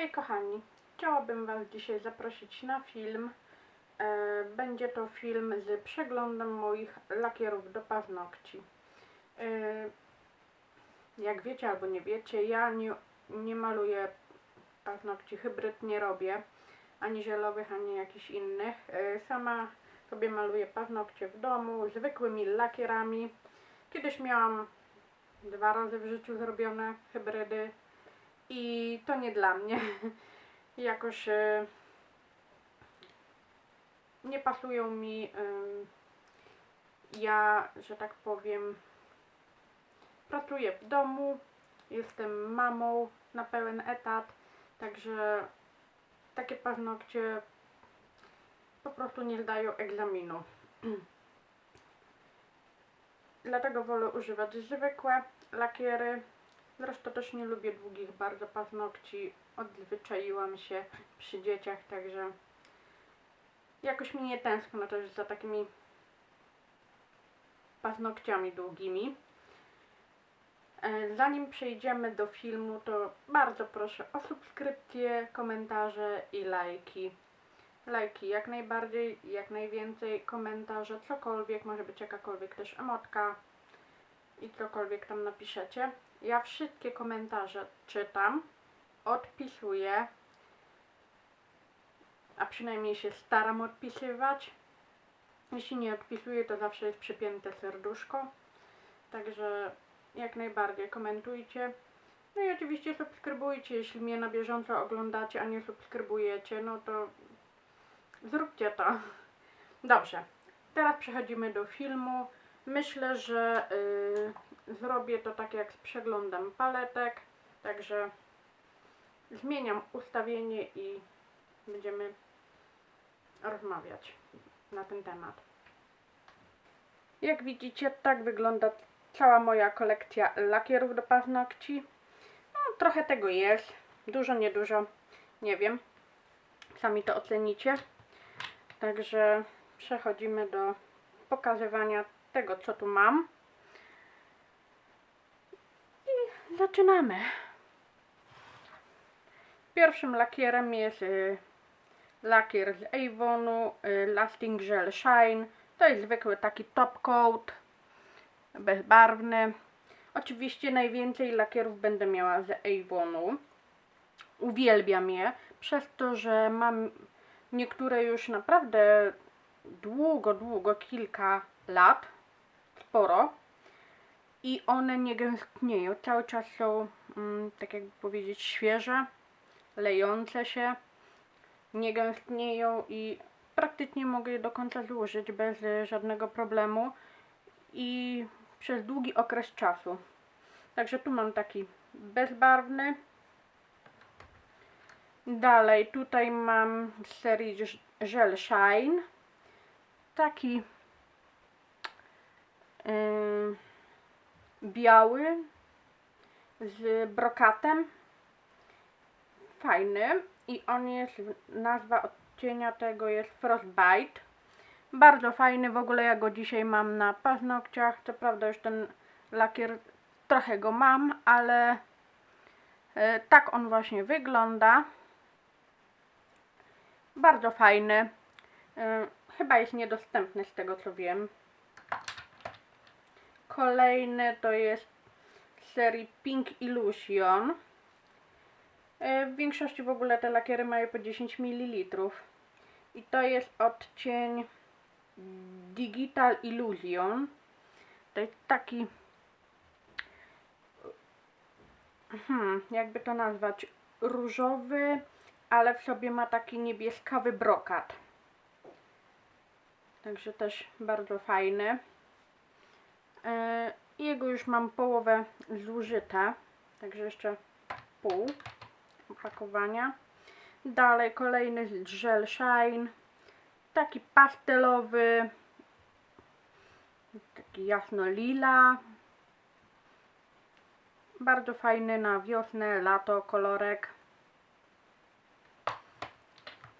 Hej kochani, chciałabym Was dzisiaj zaprosić na film. E, Będzie to film z przeglądem moich lakierów do paznokci. E, Jak wiecie albo nie wiecie, ja nie, nie maluję paznokci, hybryd nie robię, ani żelowych, ani jakichś innych. E, Sama sobie maluję paznokcie w domu, zwykłymi lakierami. Kiedyś miałam dwa razy w życiu zrobione hybrydy i to nie dla mnie. Jakoś e, nie pasują mi. em, ja, że tak powiem, pracuję w domu, jestem mamą na pełen etat, także takie paznokcie po prostu nie zdają egzaminu. Dlatego wolę używać zwykłe lakiery. Zresztą też nie lubię długich bardzo paznokci. Odzwyczaiłam się przy dzieciach, także jakoś mi nie tęskno też za takimi paznokciami długimi. E, Zanim przejdziemy do filmu, to bardzo proszę o subskrypcję, komentarze i lajki. Lajki jak najbardziej, jak najwięcej, komentarze, cokolwiek, może być jakakolwiek też emotka i cokolwiek tam napiszecie. Ja wszystkie komentarze czytam, odpisuję, a przynajmniej się staram odpisywać. Jeśli nie odpisuję, to zawsze jest przypięte serduszko. Także jak najbardziej komentujcie. No i oczywiście subskrybujcie, jeśli mnie na bieżąco oglądacie, a nie subskrybujecie, no to zróbcie to. Dobrze, teraz przechodzimy do filmu. Myślę, że y, zrobię to tak jak z przeglądem paletek, także zmieniam ustawienie i będziemy rozmawiać na ten temat. Jak widzicie, tak wygląda cała moja kolekcja lakierów do paznokci. No, trochę tego jest, dużo, niedużo, nie wiem. Sami to ocenicie. Także przechodzimy do pokazywania tego, co tu mam. I zaczynamy. Pierwszym lakierem jest y, lakier z Avonu y, Lasting Gel Shine. To jest zwykły taki top coat, bezbarwny. Oczywiście najwięcej lakierów będę miała z Avonu. Uwielbiam je, przez to, że mam niektóre już naprawdę długo, długo, kilka lat, sporo i one nie gęstnieją. Cały czas są, mm, tak jakby powiedzieć, świeże, lejące się, nie gęstnieją i praktycznie mogę je do końca złożyć bez e, żadnego problemu i przez długi okres czasu. Także tu mam taki bezbarwny. Dalej, tutaj mam z serii Gel Shine. Taki biały z brokatem. Fajny. I on jest, nazwa odcienia tego jest Frostbite. Bardzo fajny, w ogóle ja go dzisiaj mam na paznokciach. Co prawda już ten lakier trochę go mam, ale e, tak on właśnie wygląda. Bardzo fajny. E, Chyba jest niedostępny z tego co wiem. Kolejny to jest z serii Pink Illusion. E, W większości w ogóle te lakiery mają po 10 ml. I to jest odcień Digital Illusion. To jest taki. Hmm, jakby to nazwać? Różowy, ale w sobie ma taki niebieskawy brokat. Także też bardzo fajny. E, Jego już mam połowę zużyte, także jeszcze pół opakowania. Dalej kolejny Gel Shine. Taki pastelowy, taki jasno lila. Bardzo fajny na wiosnę, lato kolorek.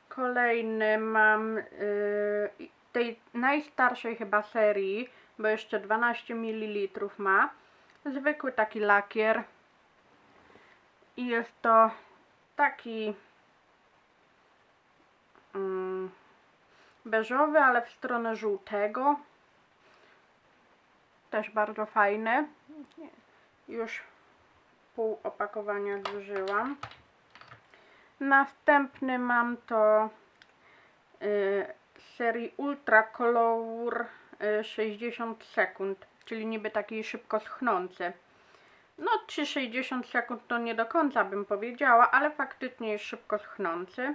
Kolejny mam yy, tej najstarszej chyba serii, bo jeszcze 12 ml ma. Zwykły taki lakier. I jest to taki mm, beżowy, ale w stronę żółtego. Też bardzo fajny. Już pół opakowania zużyłam. Następny mam to y, serii Ultra Color 60 sekund, czyli niby taki szybko schnący. No, czy 60 sekund to nie do końca bym powiedziała, ale faktycznie jest szybko schnący.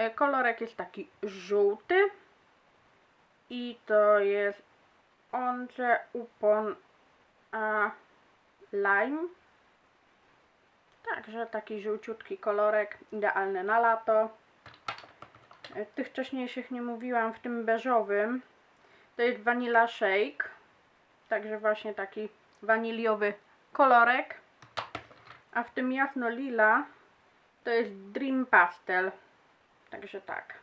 Y, Kolorek jest taki żółty i to jest Onze Upon a Lime. Także taki żółciutki kolorek, idealny na lato. E, Tych wcześniejszych nie mówiłam, w tym beżowym to jest Vanilla Shake. Także właśnie taki waniliowy kolorek. A w tym jasno lila to jest Dream Pastel. Także tak.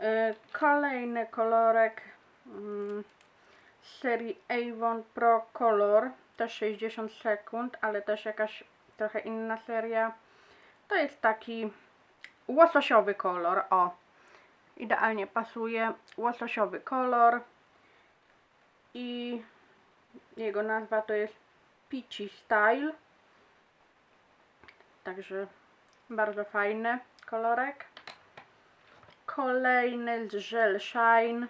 E, Kolejny kolorek mm, z serii Avon Pro Color. Też 60 sekund, ale też jakaś trochę inna seria. To jest taki łososiowy kolor. O, idealnie pasuje. Łososiowy kolor. I jego nazwa to jest Peachy Style. Także bardzo fajny kolorek. Kolejny z Gel Shine.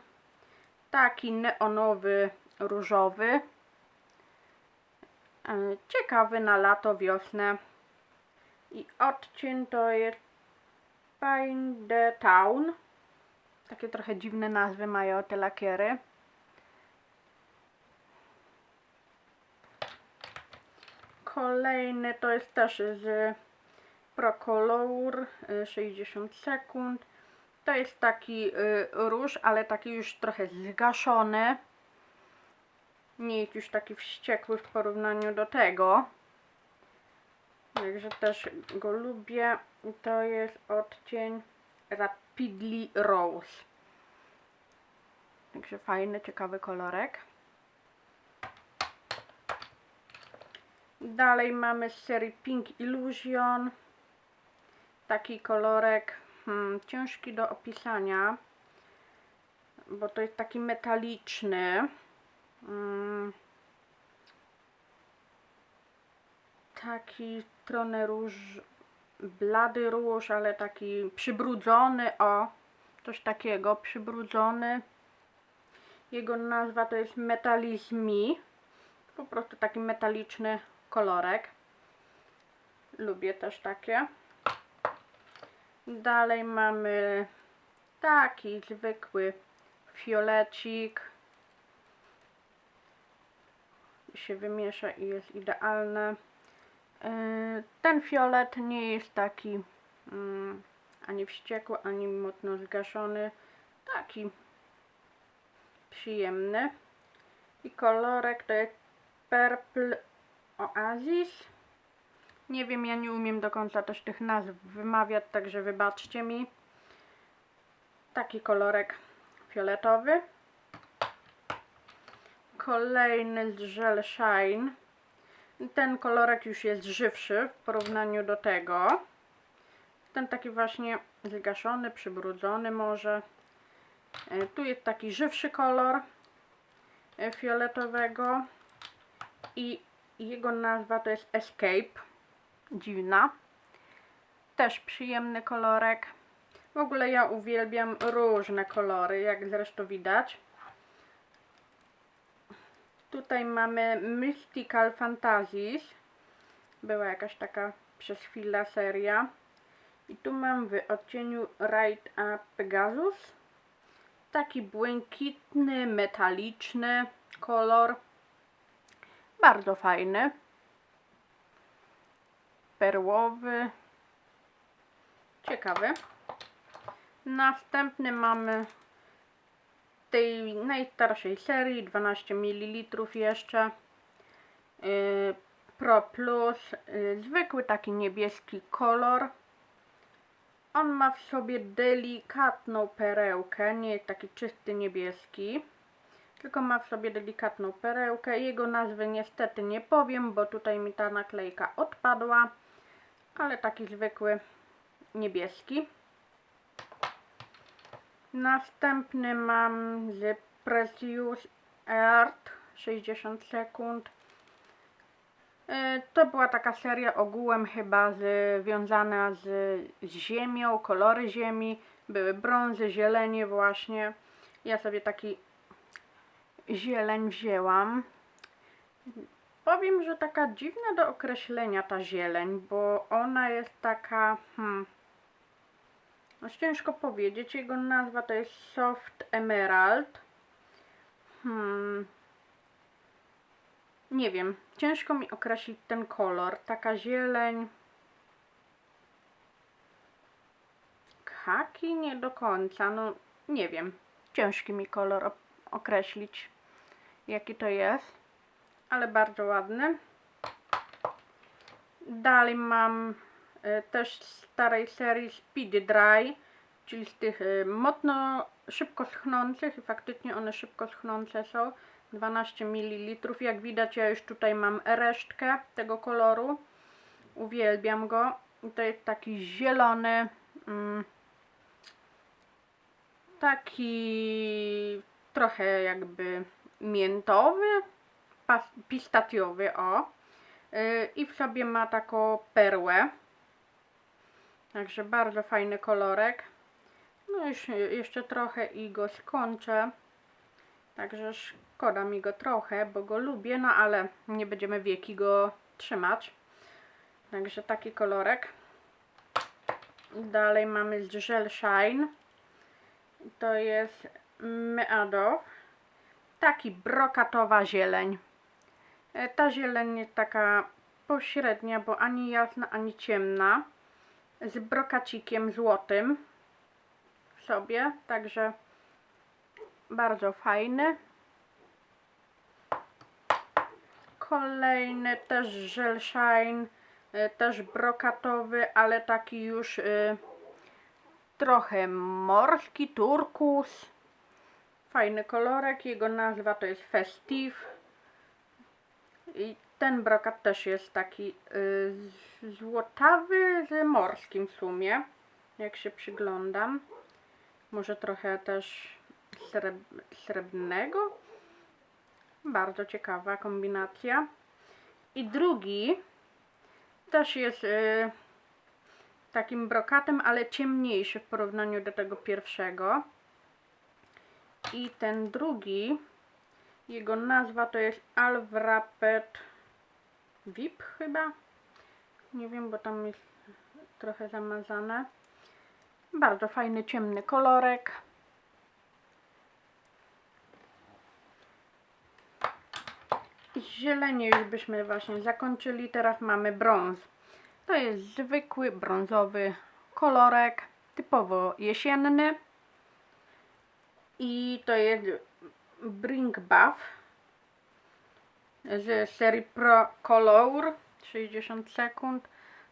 Taki neonowy, różowy. E, Ciekawy na lato, wiosnę. I odcień to jest Pine the Town. Takie trochę dziwne nazwy mają te lakiery. Kolejny to jest też z Procolor y, 60 sekund. To jest taki y, róż, ale taki już trochę zgaszony. Nie jest już taki wściekły w porównaniu do tego. Także też go lubię. To jest odcień Rapidly Rose. Także fajny, ciekawy kolorek. Dalej mamy z serii Pink Illusion. Taki kolorek hmm, ciężki do opisania, bo to jest taki metaliczny. Mm, taki stronę róż, blady róż, ale taki przybrudzony, o, coś takiego, przybrudzony. Jego nazwa to jest Metalizmi. Po prostu taki metaliczny kolorek. Lubię też takie. Dalej mamy taki zwykły fiolecik. Się wymiesza i jest idealne. Yy, Ten fiolet nie jest taki mm, ani wściekły, ani mocno zgaszony. Taki przyjemny. I kolorek to jest Purple Oasis. Nie wiem, ja nie umiem do końca też tych nazw wymawiać, także wybaczcie mi. Taki kolorek fioletowy. Kolejny z Gel Shine. Ten kolorek już jest żywszy w porównaniu do tego. Ten taki właśnie zgaszony, przybrudzony może. E, Tu jest taki żywszy kolor e, fioletowego i jego nazwa to jest Escape. Dziwna. Też przyjemny kolorek. W ogóle ja uwielbiam różne kolory, jak zresztą widać. Tutaj mamy Mystical Fantasies. Była jakaś taka przez chwilę seria. I tu mam w odcieniu Ride a Pegasus. Taki błękitny, metaliczny kolor. Bardzo fajny. Perłowy. Ciekawy. Następny mamy tej najstarszej serii 12 ml jeszcze. Yy, Pro Plus. Yy, zwykły taki niebieski kolor. On ma w sobie delikatną perełkę, nie jest taki czysty niebieski, tylko ma w sobie delikatną perełkę. Jego nazwy niestety nie powiem, bo tutaj mi ta naklejka odpadła, ale taki zwykły niebieski. Następny mam z Precious Art 60 sekund. E, To była taka seria ogółem chyba związana z, z ziemią, kolory ziemi. Były brązy, zielenie właśnie. Ja sobie taki zieleń wzięłam. Powiem, że taka dziwna do określenia ta zieleń, bo ona jest taka, hmm, no ciężko powiedzieć. Jego nazwa to jest Soft Emerald. Hmm, nie wiem, ciężko mi określić ten kolor. Taka zieleń. Kaki nie do końca, no nie wiem. Ciężki mi kolor określić, jaki to jest, ale bardzo ładny. Dalej mam też z starej serii Speedy Dry, czyli z tych e, mocno szybko schnących i faktycznie one szybko schnące są. 12 ml. Jak widać, ja już tutaj mam resztkę tego koloru. Uwielbiam go. I to jest taki zielony, mm, taki trochę jakby miętowy, pistacjowy, o. Yy, I w sobie ma taką perłę. Także bardzo fajny kolorek. No już jeszcze trochę i go skończę. Także szkoda mi go trochę, bo go lubię, no ale nie będziemy wieki go trzymać. Także taki kolorek. Dalej mamy z Gel Shine. To jest Meadow. Taki brokatowa zieleń. E, Ta zieleń jest taka pośrednia, bo ani jasna, ani ciemna. Z brokacikiem złotym sobie. Także bardzo fajny. Kolejny też Gel Shine, y, też brokatowy, ale taki już y, trochę morski, turkus. Fajny kolorek, jego nazwa to jest Festive. I ten brokat też jest taki y, złotawy z morskim w sumie, jak się przyglądam. Może trochę też sreb srebrnego. Bardzo ciekawa kombinacja. I drugi też jest y, takim brokatem, ale ciemniejszy w porównaniu do tego pierwszego. I ten drugi, jego nazwa to jest Alwrapet VIP chyba. Nie wiem, bo tam jest trochę zamazane. Bardzo fajny, ciemny kolorek. Zielenie już byśmy właśnie zakończyli. Teraz mamy brąz. To jest zwykły brązowy kolorek, typowo jesienny. I to jest Bring Buff z serii Pro Color 60 sekund.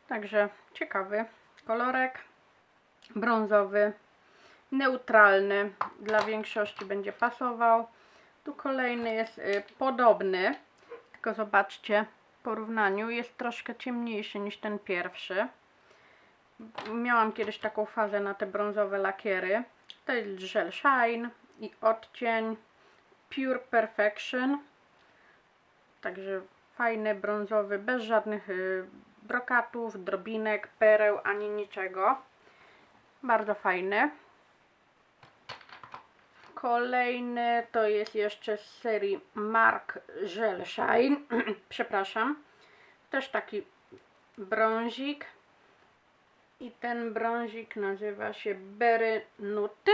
Także ciekawy kolorek. Brązowy, neutralny. Dla większości będzie pasował. Tu kolejny jest y, podobny, tylko zobaczcie, w porównaniu jest troszkę ciemniejszy niż ten pierwszy. Miałam kiedyś taką fazę na te brązowe lakiery. To jest Gel Shine i odcień Pure Perfection. Także fajny, brązowy, bez żadnych y, brokatów, drobinek, pereł, ani niczego. Bardzo fajny. Kolejny to jest jeszcze z serii Mark Gel Shine. Przepraszam. Też taki brązik. I ten brązik nazywa się Berry Nuty.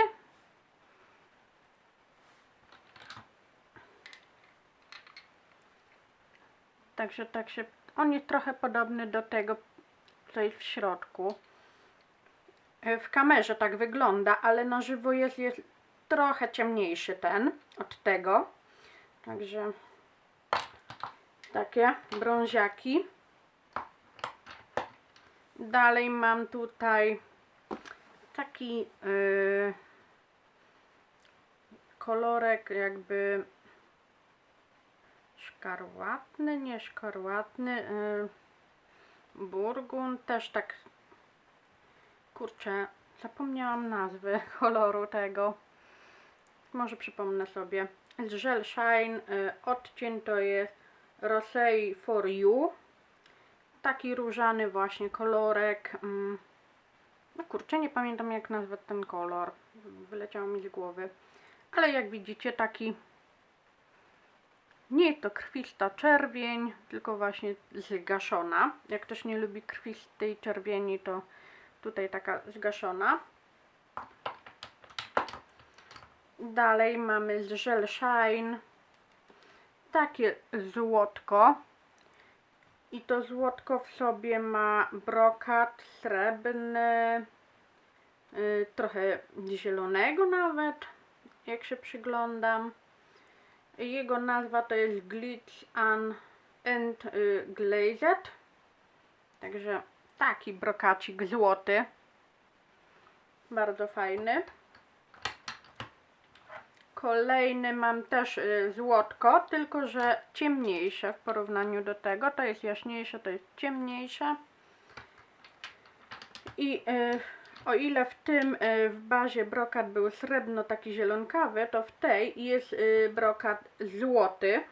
Także tak się. On jest trochę podobny do tego, co jest w środku. E, W kamerze tak wygląda, ale na żywo jest, jest trochę ciemniejszy ten od tego. Także takie brąziaki. Dalej mam tutaj taki yy, kolorek jakby szkarłatny, nie szkarłatny. Yy, Burgund, też tak, kurczę, zapomniałam nazwy koloru tego. Może przypomnę sobie. Żel Shine, y, odcień to jest Rosé for You. Taki różany właśnie kolorek. mm. No kurczę, nie pamiętam jak nazwać ten kolor. Wyleciało mi z głowy. Ale jak widzicie, taki nie to krwista czerwień, tylko właśnie zgaszona. Jak ktoś nie lubi krwistej czerwieni, to tutaj taka zgaszona. Dalej mamy z Gel Shine takie złotko. I to złotko w sobie ma brokat srebrny, y, trochę zielonego nawet, jak się przyglądam. Jego nazwa to jest Glitch and, and y, Glazed. Także taki brokacik złoty. Bardzo fajny. Kolejny mam też y, złotko, tylko że ciemniejsze w porównaniu do tego. To jest jaśniejsze, to jest ciemniejsze. I y, o ile w tym y, w bazie brokat był srebrno taki zielonkawy, to w tej jest y, brokat złoty.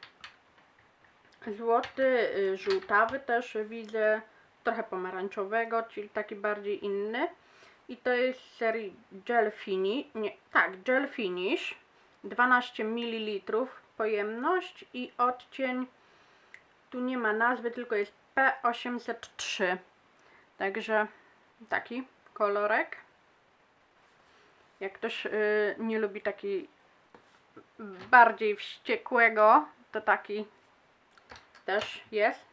Złoty, y, żółtawy też widzę, trochę pomarańczowego, czyli taki bardziej inny. I to jest z serii Gel Finish, nie, tak, Gel Finish. 12 ml pojemność i odcień tu nie ma nazwy, tylko jest P803. Także taki kolorek. Jak ktoś y, nie lubi taki bardziej wściekłego, to taki też jest.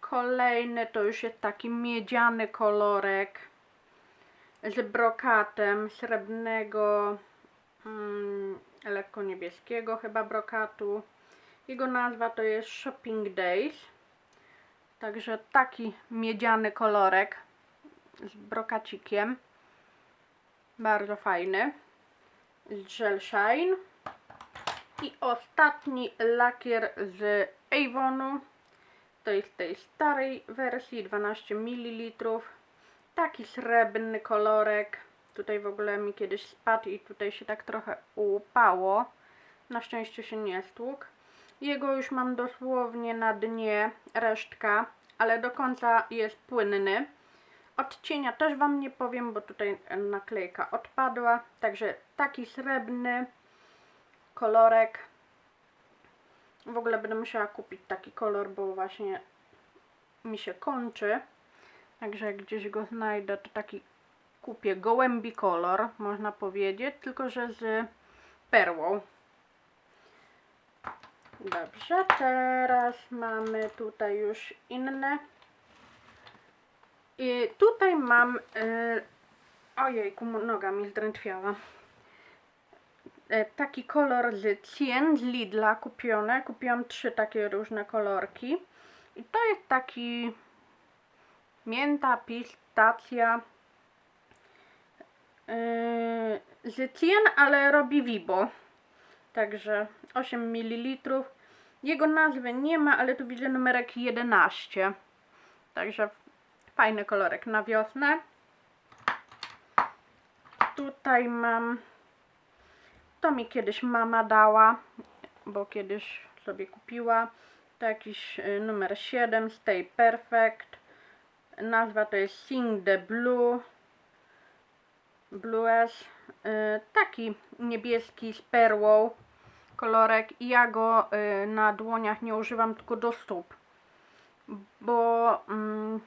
Kolejny to już jest taki miedziany kolorek z brokatem srebrnego, mm, lekko niebieskiego chyba brokatu. Jego nazwa to jest Shopping Days. Także taki miedziany kolorek z brokacikiem. Bardzo fajny. Z Gel Shine. I ostatni lakier z Avonu. To jest tej starej wersji 12 ml. Taki srebrny kolorek. Tutaj w ogóle mi kiedyś spadł i tutaj się tak trochę upało. Na szczęście się nie stłukł. Jego już mam dosłownie na dnie resztka, ale do końca jest płynny. Odcienia też Wam nie powiem, bo tutaj naklejka odpadła. Także taki srebrny kolorek. W ogóle będę musiała kupić taki kolor, bo właśnie mi się kończy. Także jak gdzieś go znajdę, to taki kupię gołębi kolor, można powiedzieć, tylko że z perłą. Dobrze, teraz mamy tutaj już inne. I tutaj mam. Yy, ojejku, noga mi zdrętwiała. E, taki kolor z Cien z Lidla kupione. Kupiłam trzy takie różne kolorki. I to jest taki mięta, pistacja. Yy, z Cien, ale robi Vibo. Także 8 ml. Jego nazwy nie ma, ale tu widzę numerek 11. Także fajny kolorek na wiosnę. Tutaj mam to mi kiedyś mama dała, bo kiedyś sobie kupiła. To jakiś y, numer 7, Stay Perfect. Nazwa to jest Sing the Blue. Blues. Y, taki niebieski z perłą kolorek. I ja go y, na dłoniach nie używam, tylko do stóp. Bo mm,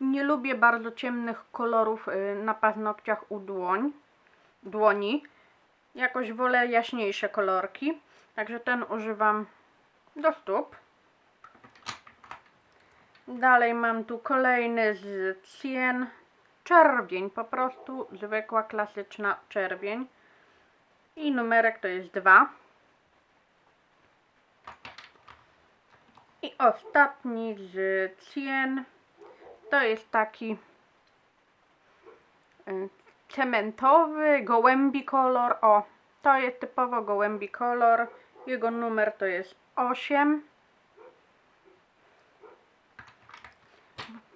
nie lubię bardzo ciemnych kolorów na paznokciach u dłoń, dłoni Jakoś wolę jaśniejsze kolorki. Także ten używam do stóp. Dalej mam tu kolejny z Cien. Czerwień, po prostu zwykła, klasyczna czerwień. I numerek to jest 2. I ostatni z cien to jest taki y, cementowy, gołębi kolor. O, to jest typowo gołębi kolor. Jego numer to jest 8.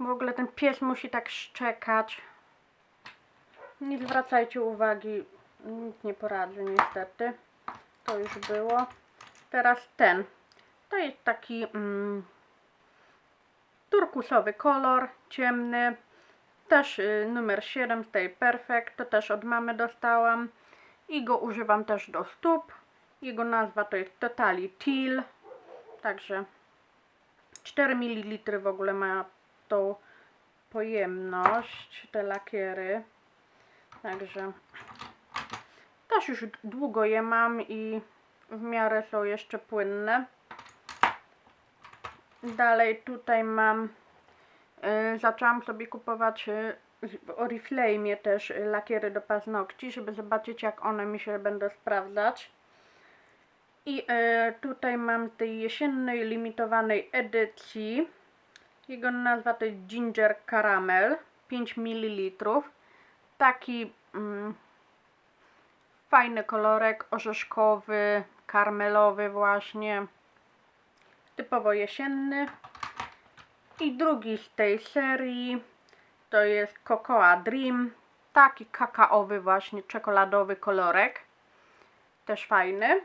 W ogóle ten pies musi tak szczekać. Nie zwracajcie uwagi, nikt nie poradzi niestety. To już było. Teraz ten. To jest taki mm, turkusowy kolor, ciemny. Też y, numer 7 z tej Perfect, to też od mamy dostałam. I go używam też do stóp. Jego nazwa to jest Totally Teal. Także 4 ml w ogóle ma tą pojemność, te lakiery. Także też już długo je mam i w miarę są jeszcze płynne. Dalej tutaj mam, y, zaczęłam sobie kupować y, w Oriflame też y, lakiery do paznokci, żeby zobaczyć jak one mi się będą sprawdzać. I tutaj mam tej jesiennej limitowanej edycji. Jego nazwa to jest Ginger Caramel 5 ml. Taki mm, fajny kolorek orzeszkowy, karmelowy właśnie. Typowo jesienny. I drugi z tej serii to jest Cocoa Dream. Taki kakaowy właśnie, czekoladowy kolorek. Też fajny.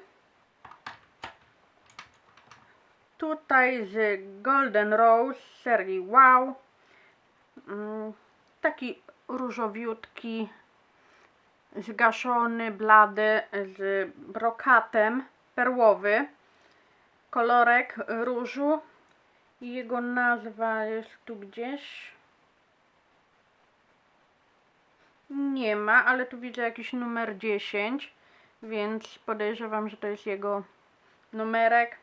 Tutaj z Golden Rose serii Wow. Mm, Taki różowiutki, zgaszony, blady, z brokatem perłowy. Kolorek różu. I Jego nazwa jest tu gdzieś. Nie ma, ale tu widzę jakiś numer 10, więc podejrzewam, że to jest jego numerek.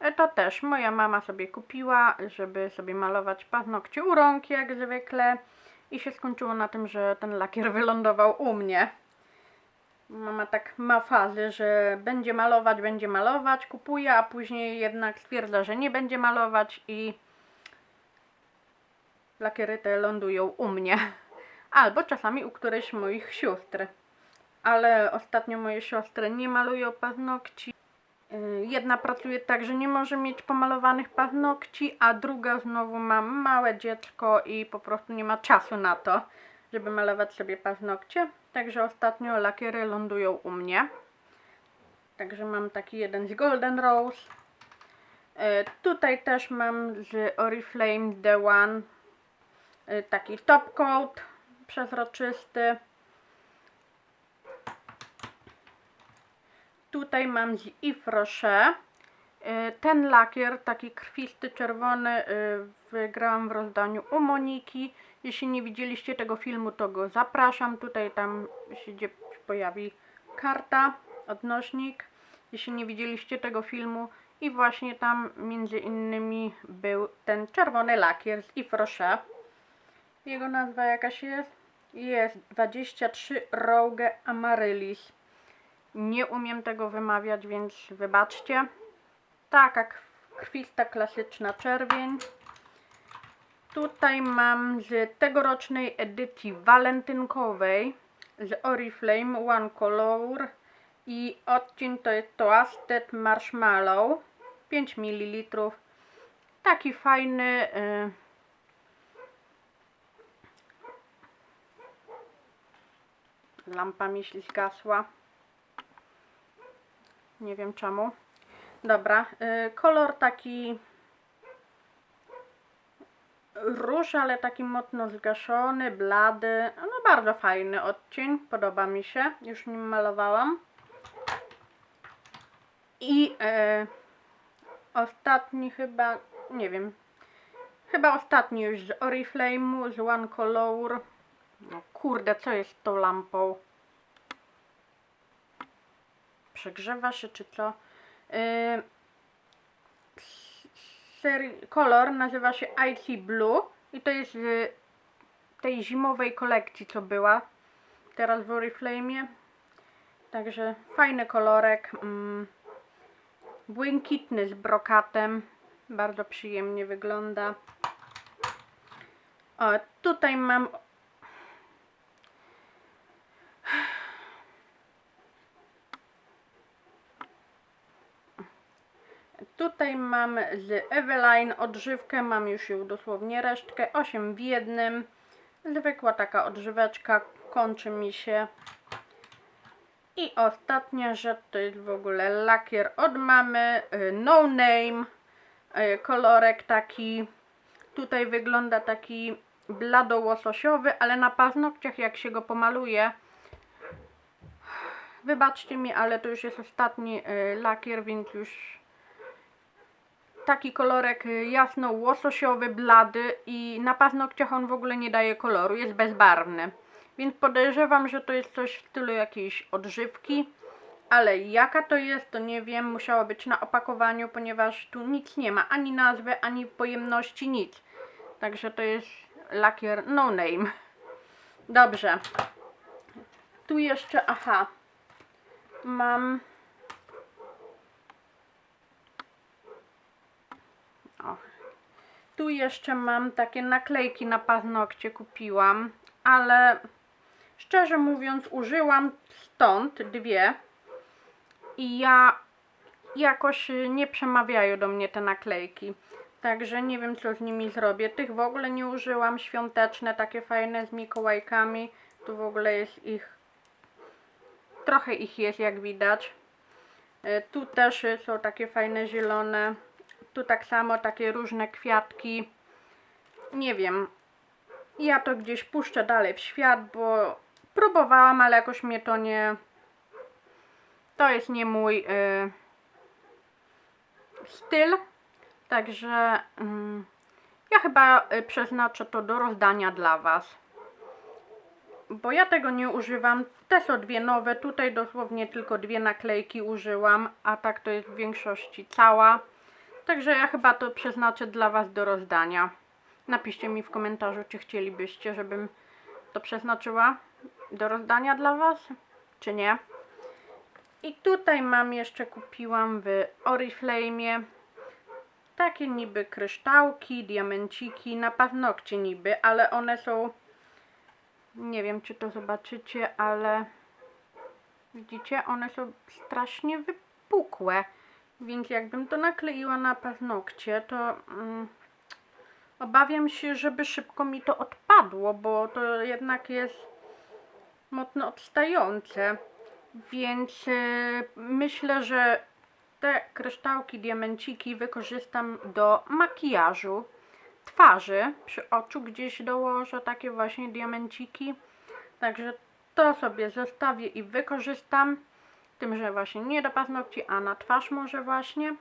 E, To też moja mama sobie kupiła, żeby sobie malować paznokcie u rąk jak zwykle. I się skończyło na tym, że ten lakier wylądował u mnie. Mama tak ma fazy, że będzie malować, będzie malować, kupuje, a później jednak stwierdza, że nie będzie malować i lakiery te lądują u mnie. Albo czasami u którejś moich sióstr. Ale ostatnio moje siostry nie malują paznokci. Y, Jedna pracuje tak, że nie może mieć pomalowanych paznokci, a druga znowu ma małe dziecko i po prostu nie ma czasu na to, żeby malować sobie paznokcie. Także ostatnio lakiery lądują u mnie. Także mam taki jeden z Golden Rose. Y, Tutaj też mam z Oriflame The One y, taki top coat przezroczysty. Tutaj mam z Yves Rocher. Y, Ten lakier, taki krwisty, czerwony, y, wygrałam w rozdaniu u Moniki. Jeśli nie widzieliście tego filmu, to go zapraszam. Tutaj tam się gdzie pojawi karta, odnośnik. Jeśli nie widzieliście tego filmu. I właśnie tam między innymi był ten czerwony lakier z Yves. Jego nazwa jakaś jest? Jest 23 Rouge Amaryllis. Nie umiem tego wymawiać, więc wybaczcie. Taka krw- krwista, klasyczna czerwień. Tutaj mam z tegorocznej edycji walentynkowej z Oriflame One Color i odcień to jest Toasted Marshmallow 5 ml. Taki fajny. y, Lampa mi zgasła. Nie wiem czemu. Dobra, y, kolor taki róż, ale taki mocno zgaszony, blady. No bardzo fajny odcień, podoba mi się. Już nim malowałam. I e, ostatni chyba, nie wiem, chyba ostatni już z Oriflame'u, z One Color. No kurde, co jest z tą lampą? Przegrzewa się czy co? Yy, kolor nazywa się Icy Blue i to jest z tej zimowej kolekcji, co była teraz w Oriflame'ie. Także fajny kolorek. Mm, błękitny z brokatem. Bardzo przyjemnie wygląda. O, tutaj mam Tutaj mam z Eveline odżywkę, mam już ją dosłownie resztkę, 8 w jednym. Zwykła taka odżyweczka, kończy mi się. I ostatnia rzecz to jest w ogóle lakier od mamy, y, no name, y, kolorek taki, tutaj wygląda taki blado-łososiowy, ale na paznokciach jak się go pomaluje, wybaczcie mi, ale to już jest ostatni y, lakier, więc już taki kolorek y, jasno-łososiowy, blady i na paznokciach on w ogóle nie daje koloru, jest bezbarwny. Więc podejrzewam, że to jest coś w stylu jakiejś odżywki, ale jaka to jest, to nie wiem, musiało być na opakowaniu, ponieważ tu nic nie ma, ani nazwy, ani pojemności, nic. Także to jest lakier no name. Dobrze. Tu jeszcze, aha, mam... Tu jeszcze mam takie naklejki na paznokcie kupiłam, ale szczerze mówiąc użyłam stąd dwie i ja jakoś nie przemawiają do mnie te naklejki. Także nie wiem co z nimi zrobię. Tych w ogóle nie użyłam. Świąteczne, takie fajne z Mikołajkami. Tu w ogóle jest ich trochę ich jest jak widać. Y, Tu też są takie fajne zielone. Tu tak samo takie różne kwiatki. Nie wiem. Ja to gdzieś puszczę dalej w świat, bo próbowałam, ale jakoś mnie to nie. To jest nie mój y, styl. Także mm, ja chyba y, przeznaczę to do rozdania dla Was. Bo ja tego nie używam. Te są dwie nowe. Tutaj dosłownie tylko dwie naklejki użyłam, a tak to jest w większości cała. Także ja chyba to przeznaczę dla Was do rozdania. Napiszcie mi w komentarzu, czy chcielibyście, żebym to przeznaczyła do rozdania dla Was, czy nie. I tutaj mam jeszcze, kupiłam w Oriflame takie niby kryształki, diamenciki, na paznokcie niby, ale one są, nie wiem czy to zobaczycie, ale widzicie, one są strasznie wypukłe. Więc jakbym to nakleiła na paznokcie, to mm, obawiam się, żeby szybko mi to odpadło, bo to jednak jest mocno odstające. Więc y, myślę, że te kryształki, diamenciki wykorzystam do makijażu twarzy. Przy oczu gdzieś dołożę takie właśnie diamenciki. Także to sobie zostawię i wykorzystam. Tym, że właśnie nie do paznokci, a na twarz może właśnie.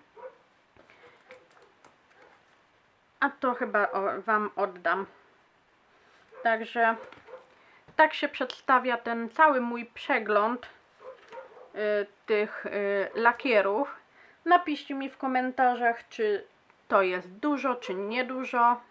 A to chyba Wam oddam. Także tak się przedstawia ten cały mój przegląd y, tych y, lakierów. Napiszcie mi w komentarzach, czy to jest dużo, czy niedużo.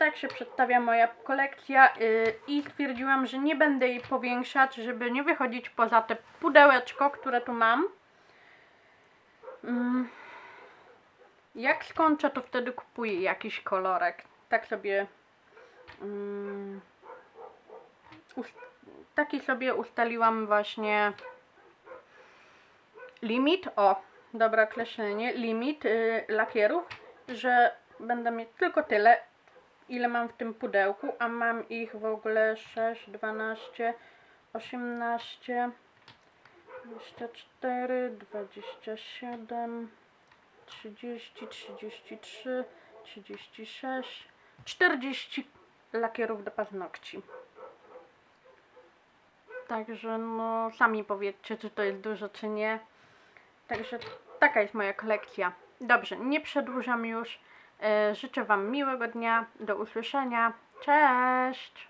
Tak się przedstawia moja kolekcja y, i stwierdziłam, że nie będę jej powiększać, żeby nie wychodzić poza te pudełeczko, które tu mam. Mm. Jak skończę, to wtedy kupuję jakiś kolorek. Tak sobie. Ust- taki sobie ustaliłam właśnie limit. O, dobra określenie. Limit y, lakierów, że będę mieć tylko tyle, ile mam w tym pudełku, a mam ich w ogóle 6, 12, 18, 24, 27, 30, 33, 36, 40 lakierów do paznokci. Także no sami powiedzcie, czy to jest dużo, czy nie. Także taka jest moja kolekcja. Dobrze, nie przedłużam już. E, Życzę Wam miłego dnia. Do usłyszenia. Cześć!